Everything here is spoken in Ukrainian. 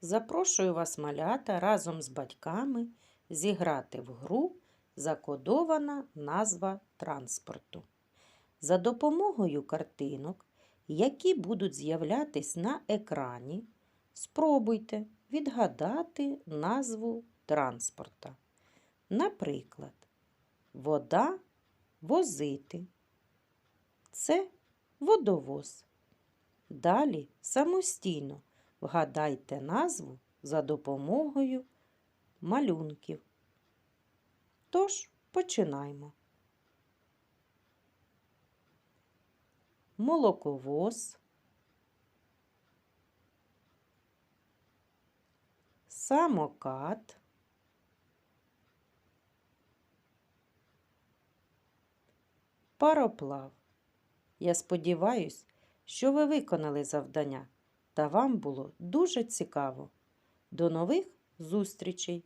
Запрошую вас, малята, разом з батьками зіграти в гру закодована назва транспорту. За допомогою картинок, які будуть з'являтись на екрані, спробуйте відгадати назву транспорта. Наприклад, вода возити. Це водовоз. Далі самостійно вгадайте назву за допомогою малюнків. Тож починаємо. Молоковоз, самокат, пароплав. Я сподіваюсь, що ви виконали завдання та вам було дуже цікаво. До нових зустрічей!